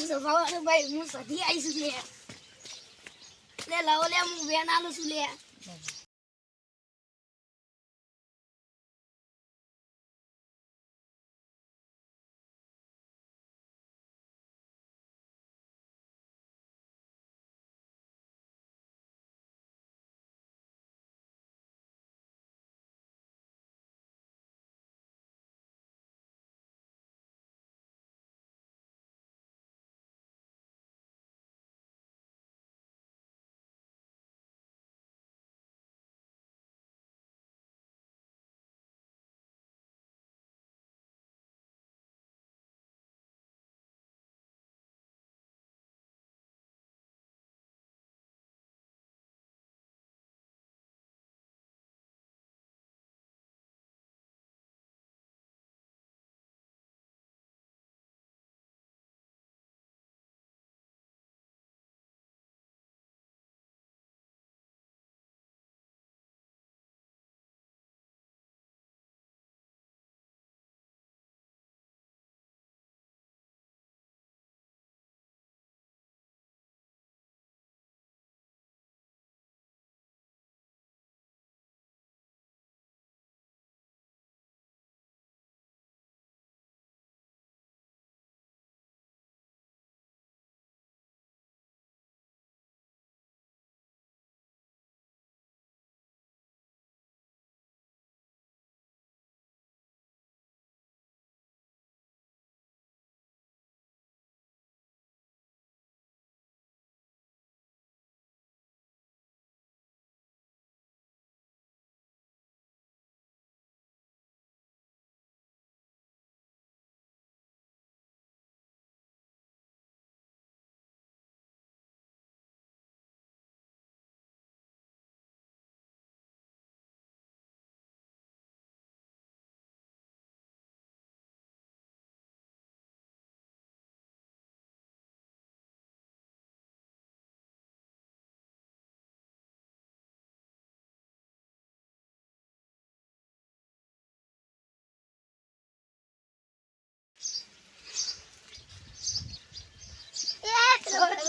સભાવાળો ભાઈ હું સધી આવીશું લે. લાવો લે હું વેન છું લે.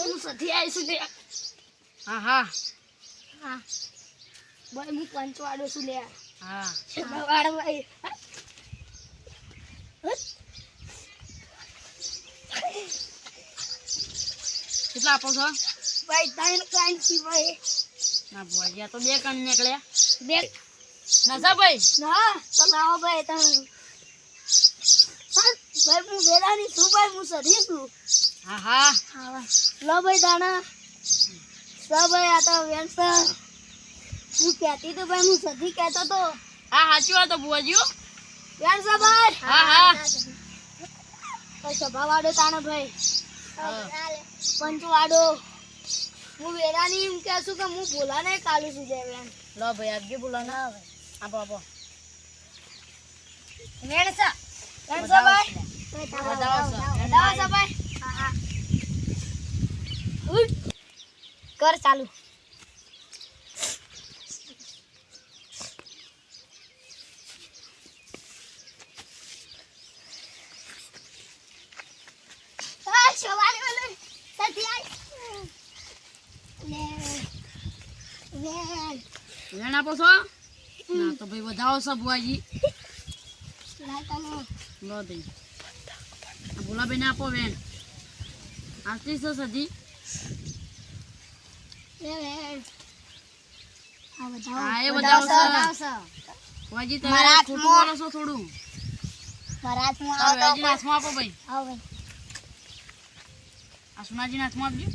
હું સધી આવીશું લે હા હા હા ભાઈ હું પંચવાડો છું લે હા સભાવાળો ભાઈ કેટલા આપો છો? ભાઈ ત્રણ કાંઈ છી ભાઈ ના ભુવાજી આ તો બે કણ નીકળ્યા બે નસા ભાઈ? ના તો લાવો ભાઈ હા, ભાઈ હું વેરાની છું ભાઈ હું સધી છું હા ભાઈ લો ભાઈ દાણા. લો ભાઈ આ તો હું કહેતી તો ભાઈ હું સધી કહેતો તો. હા સાચી વાત ભુવાજી હો. ભાઈ? હા, હા. ભાઈ સભાવાળો તાણે ભાઈ. પંચવાડો હું વેરાની એમ કહું છું કે હું બોલા નહીં કાલું છું જય વેણ. લો ભાઈ આપજો બોલો ને આપો આપો. ભાઈ છે. બતાવો છે ભાઈ હા હા ઉઠ. કર ચાલુ. વેણ. આપો છો? ના તો ભાઈ વધાવો છે તને. લો દઈ. ભોલાભાઈને આપો વેણ. આરતી છે સજી હાથમાં- આપો ભાઈ. આપજો.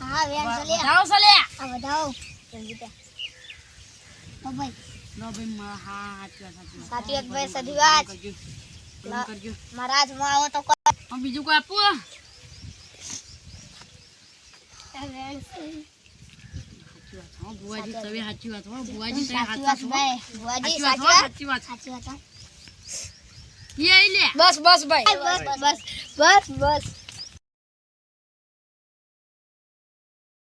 હા વેણ આ બતાવો. જલ્દી. ઓ મા- હા સાચી વાત સાચી વાત. ભાઈ, વાત. કરજો. આવો તો બીજું કોઈ આપવું? બસ બસ ભાઈ. બસ બસ બસ બસ.